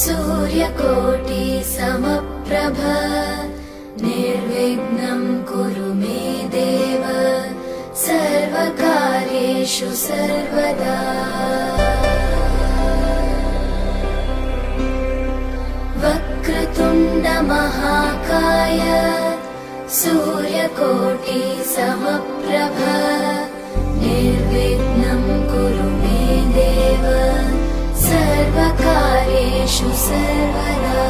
सूर्यकोटि समप्रभ निर्विघ्नं कुरु मे देव सर्वकार्येषु सर्वदा। वक्रतुण्डमहाकाय सूर्यकोटि समप्रभ येषु सर्वदा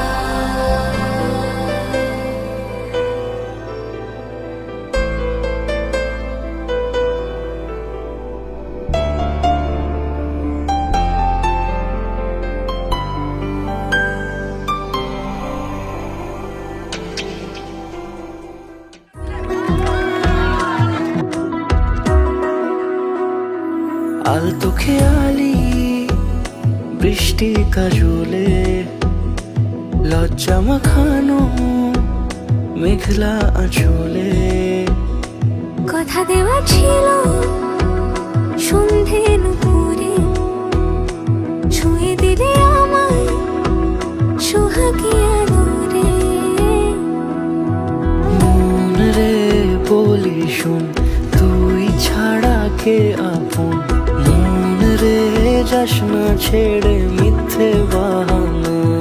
ख्याली বৃষ্টি কাজলে লজ্জা মাখানো মেঘলা আঁচলে। কথা দেওয়া ছিল সন্ধে নুপুরে। ছুঁয়ে দিলে আমায় সোহাগী আদরে মন রে বলি শুন তুই ছাড়া কে আপন? রে যাস না ছেড়ে মিথ্যে বাহানা।